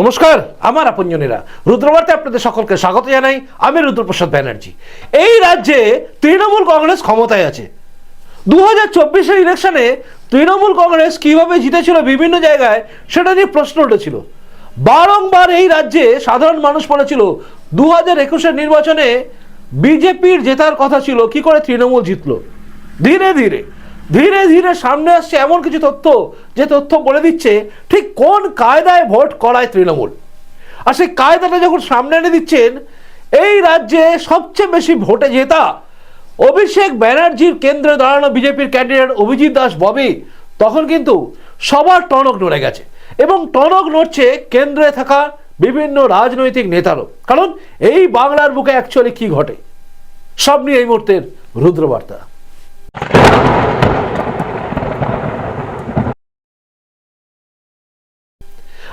নমস্কার, আমার আপনজনেরা। রুদ্রবার্তে আপনাদের সকলকে স্বাগত জানাই আমি রুদ্রপ্রসাদ ব্যানার্জি। এই রাজ্যে তৃণমূল কংগ্রেস ক্ষমতায় আছে। দু হাজার চব্বিশের ইলেকশনে তৃণমূল কংগ্রেস কীভাবে জিতেছিল বিভিন্ন জায়গায়, সেটা নিয়ে প্রশ্ন উঠেছিল। বারংবার এই রাজ্যে সাধারণ মানুষ বলেছিল দু হাজার একুশের নির্বাচনে বিজেপির জেতার কথা ছিল, কি করে তৃণমূল জিতলো? ধীরে ধীরে ধীরে ধীরে সামনে আসছে এমন কিছু তথ্য যে তথ্য বলে দিচ্ছে, ঠিক কোন কায়দায় ভোট করায় তৃণমূল? আর সেই কায়দাটা যখন সামনে এনে দিচ্ছেন, এই রাজ্যে সবচেয়ে বেশি ভোটে জেতা অভিষেক ব্যানার্জির কেন্দ্রে দাঁড়ানো বিজেপির ক্যান্ডিডেট অভিজিৎ দাস, ববি। তখন কিন্তু সবার টনক নড়ে গেছে এবং টনক নড়ছে কেন্দ্রে থাকা বিভিন্ন রাজনৈতিক নেতারও। কারণ এই বাংলার বুকে অ্যাকচুয়ালি কি ঘটে? সব নিয়ে এই মুহূর্তের রুদ্রবার্তা।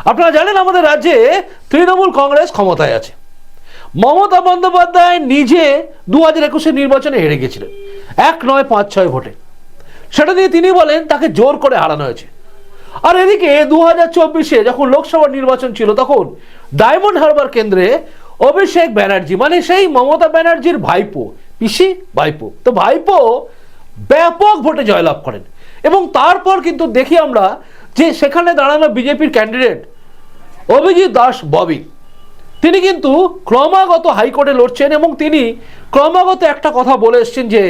আপনারা জানেন আমাদের রাজ্যে তৃণমূল কংগ্রেস ক্ষমতায় আছে। মমতা বন্দ্যোপাধ্যায় নিজে দু হাজার একুশের নির্বাচনে হেরে গেছিলেন। এক নয়, পাঁচ ছয় ভোটে। সেটা নিয়ে তিনি বলেন, তাকে জোর করে হারানো হয়েছে। আর এদিকে দু হাজার চব্বিশে যখন লোকসভা নির্বাচন ছিল, তখন ডায়মন্ড হারবার কেন্দ্রে অভিষেক ব্যানার্জি মানে সেই মমতা ব্যানার্জির ভাইপো, পিসি ভাইপো, তো ভাইপো ব্যাপক ভোটে জয়লাভ করেন। এবং তারপর কিন্তু দেখি আমরা যে সেখানে দাঁড়ানো বিজেপির ক্যান্ডিডেট অভিজিৎ দাস, ববি। তিনি কিন্তু ক্রমাগত হাইকোর্টে লড়ছেন এবং তিনি ক্রমাগত একটা কথা বলে এসছেন যে,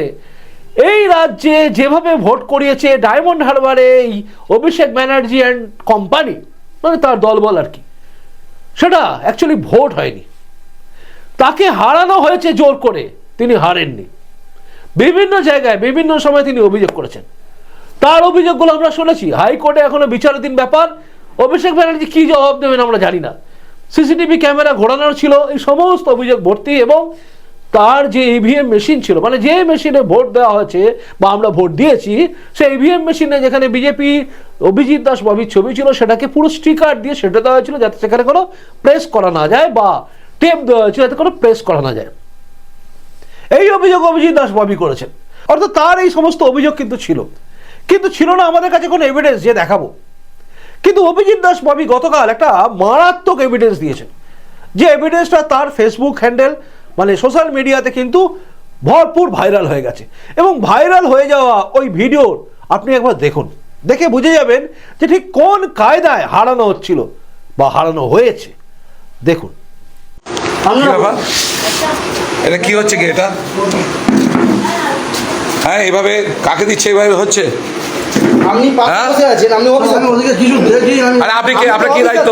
এই রাজ্যে যেভাবে ভোট করিয়েছে ডায়মন্ড হারবারে এই অভিষেক ব্যানার্জি অ্যান্ড কোম্পানি মানে তার দলবল আর কি। সেটা অ্যাকচুয়ালি ভোট হয়নি। তাকে হারানো হয়েছে জোর করে, তিনি হারেননি। বিভিন্ন জায়গায়, বিভিন্ন সময় তিনি অভিযোগ করেছেন। তার অভিযোগগুলো আমরা শুনেছি। হাইকোর্টে এখনও বিচারাধীন ব্যাপার। অভিষেক ব্যানার্জি কি জবাব দেবেন আমরা জানি না। সিসিটিভি ক্যামেরা ঘোরানোর ছিল, এই সমস্ত অভিযোগ ভর্তি এবং তার যে ইভিএম মেশিন ছিল মানে যে মেশিনে ভোট দেওয়া হয়েছে বা আমরা ভোট দিয়েছি, সেই ইভিএম মেশিনে যেখানে বিজেপি অভিজিৎ দাস বাবির ছবি ছিল, সেটাকে পুরো স্টিকার দিয়ে সেটা দেওয়া হয়েছিল যাতে সেখানে কোনো প্রেস করা না যায় বা টেপ দেওয়া হয়েছিল যাতে কোনো প্রেস করা না যায়। এই অভিযোগ অভিজিৎ দাস ববি করেছেন। অর্থাৎ তার এই সমস্ত অভিযোগ কিন্তু ছিল। কিন্তু ছিল না আমাদের কাছে কোনো এভিডেন্স যে দেখাবো। কিন্তু অভিজিৎ দাস বাবি গতকাল একটা মারাত্মক এভিডেন্স দিয়েছেন। যে এভিডেন্সটা তার ফেসবুক হ্যান্ডেল মানে সোশ্যাল মিডিয়াতে কিন্তু ভরপুর ভাইরাল হয়ে গেছে। এবং ভাইরাল হয়ে যাওয়া ওই ভিডিও আপনি একবার দেখুন। দেখে বুঝে যাবেন যে ঠিক কোন কায়দায় হারানো হচ্ছিল বা হারানো হয়েছে। দেখুন। কি এটা কি হচ্ছে কি এটা? হ্যাঁ এভাবে কাকে দিচ্ছে এভাবে হচ্ছে? আপনি হ্যাঁ? বসে আছেন আপনি অফিসে আমি কিছু আরে আপনি কি? আপনার কি দায়িত্ব?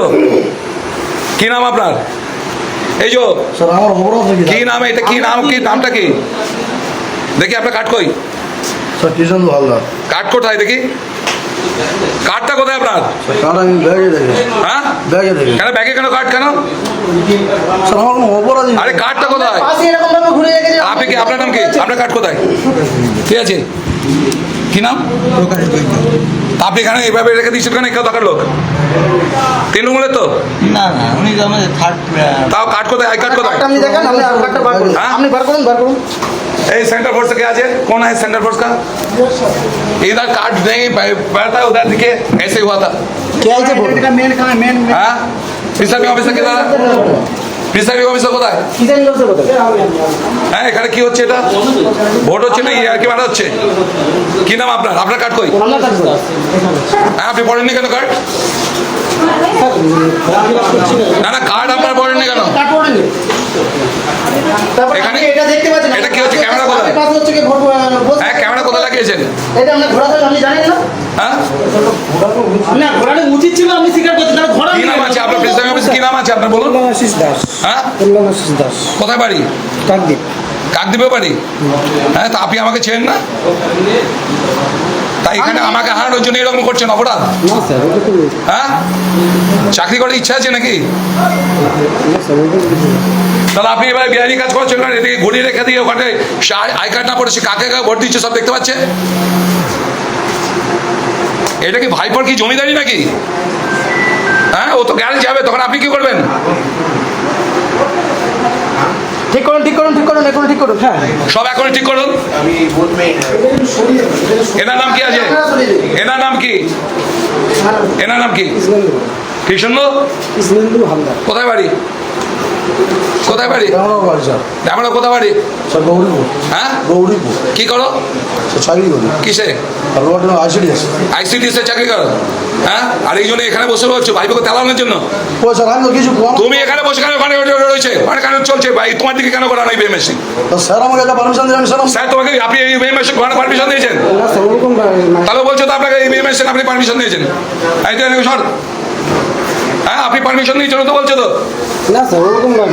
কি নাম আপনার? এই যো স্যার আমার অপরাধ কি? নাম এটা? কি নাম? কি নামটা কি? দেখি আপনার কাঠ কই? স্যার কৃষ্ণ হালদার। কাঠ কোথায় দেখি? কাঠটা কোথায় আপনার? স্যার আমি ব্যাগে দেখি। হ্যাঁ? ব্যাগে দেখি। কেন ব্যাগে কেন কাঠ কেন? স্যার আমার কোনো অপরাধী আরে কাঠটা কোথায় পাশে এরকম ভাবে ঘুরে রেখেছে আপনি কি আপনার নাম কি আপনার কাঠ কোথায় ঠিক আছে কি নাম তা আপনি এখানে এইভাবে রেখে দিচ্ছেন কেন কেউ দরকার লোক তৃণমূলের তো না না উনি তো আমাদের থার্ড তাও কাঠ কোথায় আই কাঠ কোথায় কার্ডটা আপনি দেখেন আপনি কার্ডটা বার করুন হ্যাঁ? আপনি বার করুন বার করুন ए सेंटर फोर्स क्या आज है कौन है सेंटर फोर्स का इधर कार्ड नहीं बैठा उधर दिखे ऐसे हुआ था কে আছে মেন কানে মেন हाँ প্রিসাইডিং অফিসার কে দাদা প্রিসাইডিং অফিসার কোথায়? হ্যাঁ এখানে কি হচ্ছে এটা? ভোট হচ্ছে না আর কি মারা হচ্ছে কি নাম আপনার? আপনার কার্ড কই? হ্যাঁ আপনি পড়েননি কেন কার্ড না না কার্ড আপনার পড়েননি কেন? এখানে- এটা দেখতে পাচ্ছেন এটা কি হচ্ছে? ক্যামেরা কোথায়? পাশে হচ্ছে কি হ্যাঁ ক্যামেরা কোথায় লাগিয়েছেন? এটা আমরা আপনি জানেন না? হ্যাঁ? না উচিত ছিল স্বীকার কি নাম আছে? আপনার কি নাম আছে? আপনার বলুন। আশিস দাস। হ্যাঁ? আশিস দাস। কোথায় বাড়ি? কাকদ্বীপ। কাকদ্বীপেও বাড়ি? হ্যাঁ তা আপনি আমাকে চেন না? তাই এখানে আমাকে হারানোর জন্য এরকম করছেন অপরাধ? না স্যার ওটা তো হ্যাঁ? চাকরি করার ইচ্ছা আছে নাকি? তাহলে আপনি এবার বিহারি কাজ করছেন না এদিকে ঘুরিয়ে রেখে দিয়ে ওখানে আই কার্ড না পড়ে কাকে কাকে ভোট দিচ্ছে সব দেখতে পাচ্ছে? এটা কি ভাইপোর কি জমিদারি নাকি? হ্যাঁ ও তো গ্যারেজ যাবে তখন আপনি কি করবেন? ঠিক করুন ঠিক করুন ঠিক করুন এখন ঠিক করুন হ্যাঁ। সব এখন ঠিক করুন। এনার নাম কি আছে? এনার নাম কি? এনার নাম কি? কৃষ্ণ কৃষ্ণেন্দু কোথায় বাড়ি? কোথায় বাড়ি? আমরা কোথায় বাড়ি? গৌরীপুর। হ্যাঁ? গৌরীপুর। কি করো? চাকরি করি। কিসে? আইসিডিএস চাকরি হ্যাঁ? আর এই এখানে বসে রয়েছে ভাইপোকে তেলানোর জন্য? কিছু তুমি এখানে বসে কেন ওখানে রয়েছে? ওখানে কেন চলছে? ভাই তোমার দিকে কেন করা নাই মেশিন স্যার আমাকে একটা পারমিশন দিলেন স্যার? স্যার তোমাকে আপনি এই মেশিন পারমিশন দিয়েছেন। তাহলে বলছো তো আপনাকে এই মেশিন আপনি পারমিশন দিয়েছেন। এই সর। হ্যাঁ আপনি পারমিশন দিয়েছেন তো বলছো তো। না স্যার ওরকম না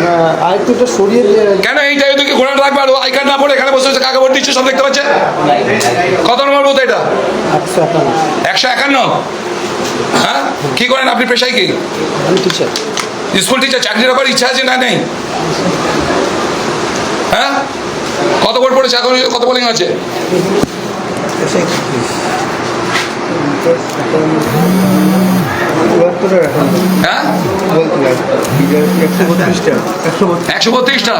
আরেকটুটা সরিয়ে দিয়ে কেন এইটা এদিকে ঘোড়া রাখবে আর আই কার্ড না পড়ে এখানে বসে কাকে ভোট দিচ্ছে সব দেখতে পাচ্ছে? কত নম্বর বুথ এটা? একশো একান্ন। হ্যাঁ? কি করেন আপনি পেশায় কি? আমি টিচার স্কুল টিচার চাকরির ব্যাপারে ইচ্ছা আছে না নেই? হ্যাঁ? কত ভোট পড়েছে এখন? কত বোলিং আছে? একশো বত্রিশটা?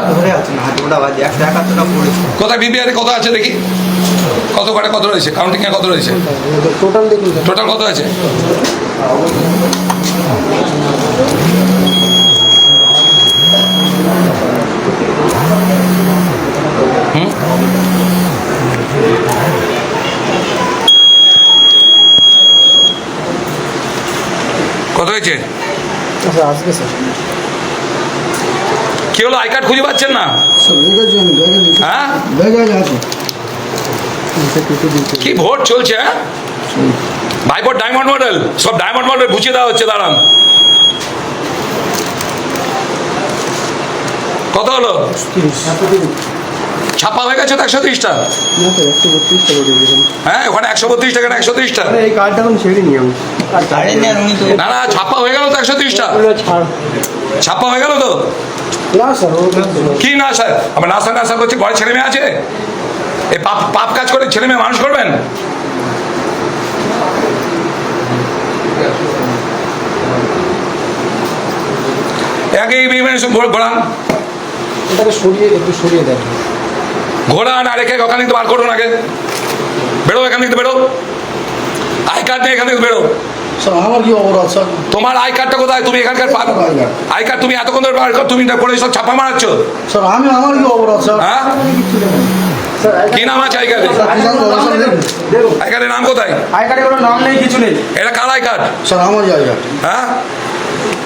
কোথায় বিবিআরে কত আছে দেখি? কত কটা কত রয়েছে? কাউন্টিং এ কত রয়েছে? টোটাল টোটাল কত আছে? হুম? কত হয়েছে? স্যার। কি হলো আই কার্ড খুঁজে পাচ্ছেন না? হ্যাঁ? কি ভোট চলছে ভাইপোর ডায়মন্ড মডেল সব ডায়মন্ড মডেল বুঝিয়ে দেওয়া হচ্ছে দাঁড়ান। কত হলো? ছাপা হয়ে গেছে তো একশো তিরিশটা? হ্যাঁ ওখানে একশো বত্রিশ টাকা একশো তিরিশটা? এই কার্ডটা আমি ছেড়ে নিই আমি। না না ছাপা হয়ে গেল তো একশো তিরিশটা। ছাপা হয়ে গেল তো? না স্যার কি না স্যার? আমার নাসা নাসা করছে ঘরে ছেলে মেয়ে আছে? এই পাপ পাপ কাজ করে ছেলে মেয়ে মানুষ করবেন? একে ঘোরান এটাকে সরিয়ে একটু সরিয়ে দেন। ঘোরান আর একে ওখান থেকে বার করুন আগে। বেরো এখান থেকে বেরো। আই কার্ড নিয়ে এখান থেকে বেরো। স্যার আমার কি অপরাধ স্যার? তোমার আই কার্ডটা কোথায়? তুমি এখানকার আই কার্ড তুমি এতক্ষণ ধরে তুমি সব ছাপা মারাচ্ছ? স্যার আমি আমার কি অপরাধ স্যার? হ্যাঁ? কি নাম আছে আই কার্ডে? আই কার্ডের নাম কোথায়? আই কার্ডে কোনো নাম নেই কিছু নেই। এটা কার আই কার্ড? স্যার আমার জায়গা হ্যাঁ?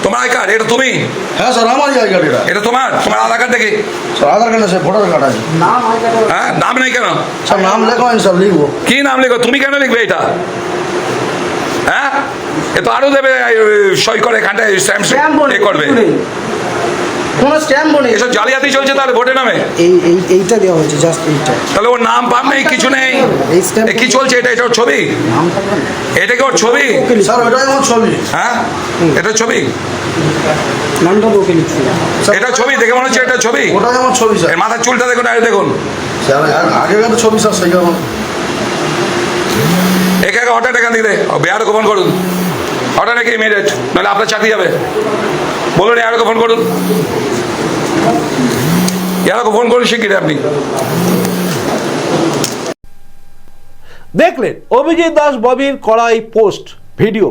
তোমার আই কার্ড এটা তুমি? হ্যাঁ স্যার আমার জায়গা এটা। এটা তোমার? তোমার আধার কার্ড দেখি। স্যার আধার কার্ডে স্যার ভোটার কার্ড আছে। নাম হ্যাঁ নাম নেই কেন? স্যার নাম স্যার লিখব। কি নাম লিখো? তুমি কেন লিখবে এটা? হ্যাঁ? এ তো আরও দেবে সই করে এখানটায় স্ট্যাম্প এ করবে। কোনো স্ট্যাম্প নেই এসব জালিয়াতি চলছে তাহলে ভোটে নামে? এই এই এইটা দেওয়া হয়েছে জাস্ট এইটা। তাহলে ওর নাম পাম নেই কিছু নেই। এই স্ট্যাম্প এ কি চলছে এটা এটা ওর ছবি? নাম এটা কি ওর ছবি? স্যার ওটাই আমার ছবি। হ্যাঁ? এটা ছবি? নামটা ওকে লিখছি এটা ছবি দেখে মনে হচ্ছে এটা ছবি? ওটাই আমার ছবি স্যার। মাথার চুলটা দেখুন আর দেখুন। স্যার আগেকার ছবি স্যার সেই একে একে হঠাৎ এখান থেকে দে। বেয়ার ফোন করুন। হঠাৎ একে ইমিডিয়েট নাহলে আপনার চাকরি যাবে। বলুন, ইয়ারকে ফোন করুন। ইয়ারকে ফোন করুন শিগগিরি আপনি। দেখলেন, অভিজিৎ দাস ববির করা এই পোস্ট ভিডিও।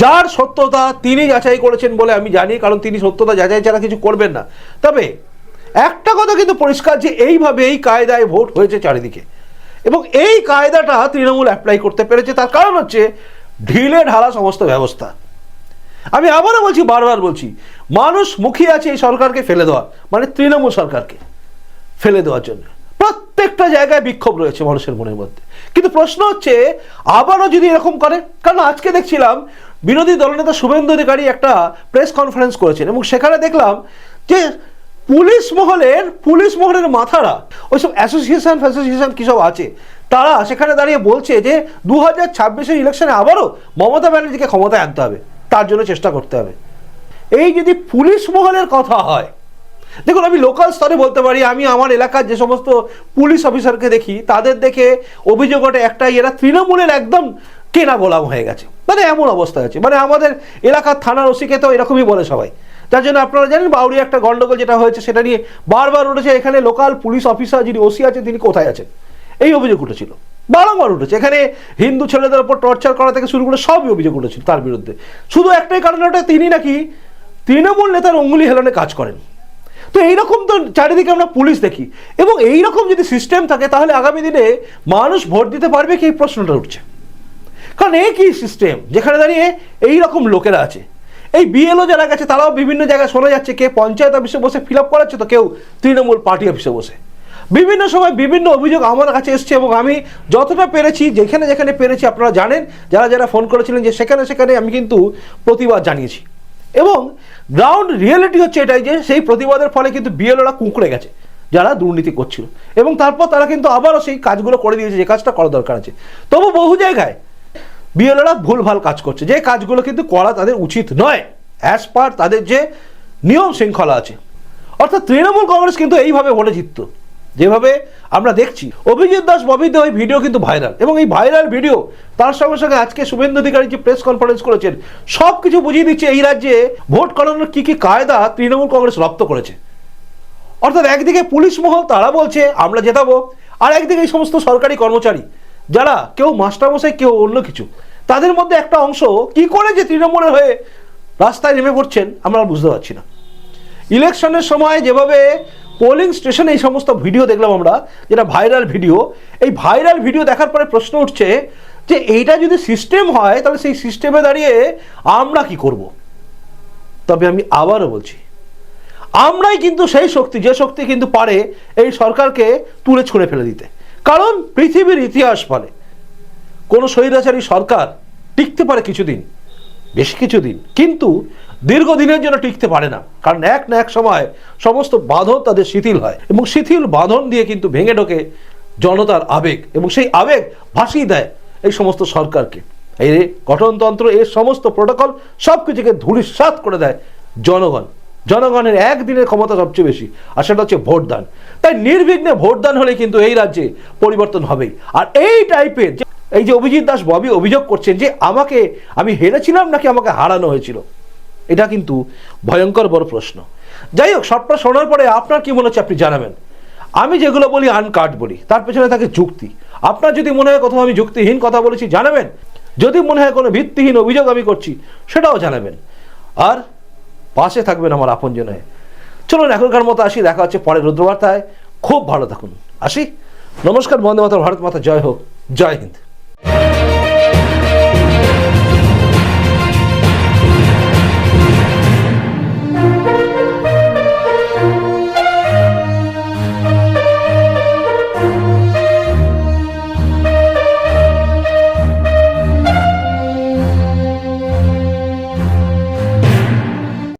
যার সত্যতা তিনি যাচাই করেছেন বলে আমি জানি, কারণ তিনি সত্যতা যাচাই ছাড়া কিছু করবেন না। তবে একটা কথা কিন্তু পরিষ্কার যে এইভাবে এই কায়দায় ভোট হয়েছে চারিদিকে। এবং এই কায়দাটা তৃণমূল অ্যাপ্লাই করতে পেরেছে। তার কারণ হচ্ছে ঢিলে ঢালা সমস্ত ব্যবস্থা। আমি আবারও বলছি, বারবার বলছি, মানুষ মুখিয়ে আছে এই সরকারকে ফেলে দেওয়া মানে তৃণমূল সরকারকে ফেলে দেওয়ার জন্য। প্রত্যেকটা জায়গায় বিক্ষোভ রয়েছে মানুষের মনের মধ্যে। কিন্তু প্রশ্ন হচ্ছে, আবারও যদি এরকম করে, কারণ আজকে দেখছিলাম, বিরোধী দলনেতা শুভেন্দু অধিকারী একটা প্রেস কনফারেন্স করেছেন এবং সেখানে দেখলাম যে পুলিশ মহলের পুলিশ মহলের মাথারা ওই ওইসব অ্যাসোসিয়েশন ফ্যাসোসিয়েশন কী সব আছে? তারা সেখানে দাঁড়িয়ে বলছে যে দু হাজার ছাব্বিশের ইলেকশনে আবারও মমতা ব্যানার্জিকে ক্ষমতায় আনতে হবে। তার জন্য চেষ্টা করতে হবে। এই যদি পুলিশ মহলের কথা হয়, দেখুন, আমি লোকাল স্তরে বলতে পারি, আমি আমার এলাকার যে সমস্ত পুলিশ অফিসারকে দেখি, তাদের দেখে অভিযোগ ওঠে একটাই, এরা তৃণমূলের একদম কেনা গোলাম হয়ে গেছে। মানে এমন অবস্থা আছে মানে আমাদের এলাকার থানার ওসিকে তো এরকমই বলে সবাই। যার জন্য আপনারা জানেন বাউরি একটা গন্ডগোল যেটা হয়েছে, সেটা নিয়ে বারবার উঠেছে। এখানে লোকাল পুলিশ অফিসার যিনি ওসি আছে তিনি কোথায় আছেন? এই অভিযোগ উঠেছিল। বারংবার উঠেছে। এখানে হিন্দু ছেলেদের উপর টর্চার করা থেকে শুরু করে সবই অভিযোগ উঠেছিল তার বিরুদ্ধে। শুধু একটাই কারণ ওটা তিনি নাকি তৃণমূল নেতার অঙ্গুলি হেলনে কাজ করেন। তো এইরকম তো চারিদিকে আমরা পুলিশ দেখি। এবং এইরকম যদি সিস্টেম থাকে, তাহলে আগামী দিনে মানুষ ভোট দিতে পারবে কি? এই প্রশ্নটা উঠছে। কারণ কি সিস্টেম যেখানে দাঁড়িয়ে এই রকম লোকেরা আছে। এই বিএলও যারা গেছে, তারাও বিভিন্ন জায়গায় শোনা যাচ্ছে, কে পঞ্চায়েত অফিসে বসে ফিল আপ করাচ্ছে, তো কেউ তৃণমূল পার্টি অফিসে বসে। বিভিন্ন সময় বিভিন্ন অভিযোগ আমার কাছে এসছে এবং আমি যতটা পেরেছি, যেখানে যেখানে পেরেছি, আপনারা জানেন, যারা যারা ফোন করেছিলেন যে সেখানে সেখানে আমি কিন্তু প্রতিবাদ জানিয়েছি। এবং গ্রাউন্ড রিয়েলিটি হচ্ছে এটাই যে, সেই প্রতিবাদের ফলে কিন্তু বিএলওরা কুঁকড়ে গেছে, যারা দুর্নীতি করছিল। এবং তারপর তারা কিন্তু আবারও সেই কাজগুলো করে দিয়েছে, যে কাজটা করা দরকার আছে। তবু বহু জায়গায় বিএলওরা ভুলভাল কাজ করছে। যে কাজগুলো কিন্তু করা তাদের উচিত নয়। অ্যাজ পার তাদের যে নিয়ম শৃঙ্খলা আছে। অর্থাৎ তৃণমূল কংগ্রেস কিন্তু এইভাবে ভোটে জিততো। যেভাবে আমরা দেখছি। অভিজিৎ দাস ববিতে ওই ভিডিও কিন্তু ভাইরাল এবং এই ভাইরাল ভিডিও তার সঙ্গে সঙ্গে আজকে শুভেন্দু অধিকারী যে প্রেস কনফারেন্স করেছেন সব কিছু বুঝিয়ে দিচ্ছে এই রাজ্যে ভোট করানোর কী কী কায়দা তৃণমূল কংগ্রেস রপ্ত করেছে। অর্থাৎ একদিকে পুলিশ মহল তারা বলছে, আমরা জেতাবো। আর একদিকে এই সমস্ত সরকারি কর্মচারী যারা কেউ মাস্টারমশাই, কেউ অন্য কিছু, তাদের মধ্যে একটা অংশ কি করে যে তৃণমূলের হয়ে রাস্তায় নেমে পড়ছেন আমরা বুঝতে পারছি না। ইলেকশনের সময় যেভাবে পোলিং স্টেশনে এই সমস্ত ভিডিও দেখলাম আমরা, যেটা ভাইরাল ভিডিও এই ভাইরাল ভিডিও দেখার পরে প্রশ্ন উঠছে যে এইটা যদি সিস্টেম হয়, তাহলে সেই সিস্টেমে দাঁড়িয়ে আমরা কি করব? তবে আমি আবারও বলছি, আমরাই কিন্তু সেই শক্তি, যে শক্তি কিন্তু পারে এই সরকারকে তুলে ছুঁড়ে ফেলে দিতে। কারণ পৃথিবীর ইতিহাস বলে, কোনো স্বৈরাচারী সরকার টিকতে পারে কিছুদিন, বেশ কিছুদিন, কিন্তু দীর্ঘদিনের জন্য টিকতে পারে না। কারণ এক না এক সময় সমস্ত বাঁধন তাদের শিথিল হয় এবং শিথিল বাঁধন দিয়ে কিন্তু ভেঙে ঢোকে জনতার আবেগ এবং সেই আবেগ ভাসিয়ে দেয় এই সমস্ত সরকারকে। এই গঠনতন্ত্র, এর সমস্ত প্রোটোকল সব কিছুকে ধূলিসাৎ করে দেয় জনগণ। জনগণের একদিনের ক্ষমতা সবচেয়ে বেশি, আর সেটা হচ্ছে ভোটদান। তাই নির্বিঘ্নে ভোটদান হলে কিন্তু এই রাজ্যে পরিবর্তন হবেই। আর এই টাইপের এই যে অভিজিৎ দাস ববি অভিযোগ করছেন যে আমাকে আমি হেরেছিলাম নাকি আমাকে হারানো হয়েছিল, এটা কিন্তু ভয়ঙ্কর বড় প্রশ্ন। যাই হোক, সবটা শোনার পরে আপনার কি মনে হচ্ছে আপনি জানাবেন। আমি যেগুলো বলি আনকাট বলি, তার পেছনে থাকে যুক্তি। আপনার যদি মনে হয় কোথাও আমি যুক্তিহীন কথা বলেছি, জানাবেন। যদি মনে হয় কোনো ভিত্তিহীন অভিযোগ আমি করছি, সেটাও জানাবেন। আর পাশে থাকবেন আমার আপনজন। হয়ে চলুন এখনকার মতো আসি, দেখা হচ্ছে পরের রুদ্রবার্তায়। খুব ভালো থাকুন। আসি। নমস্কার বন্দে মাতা ভারত মাতা, জয় হোক। জয় হিন্দ।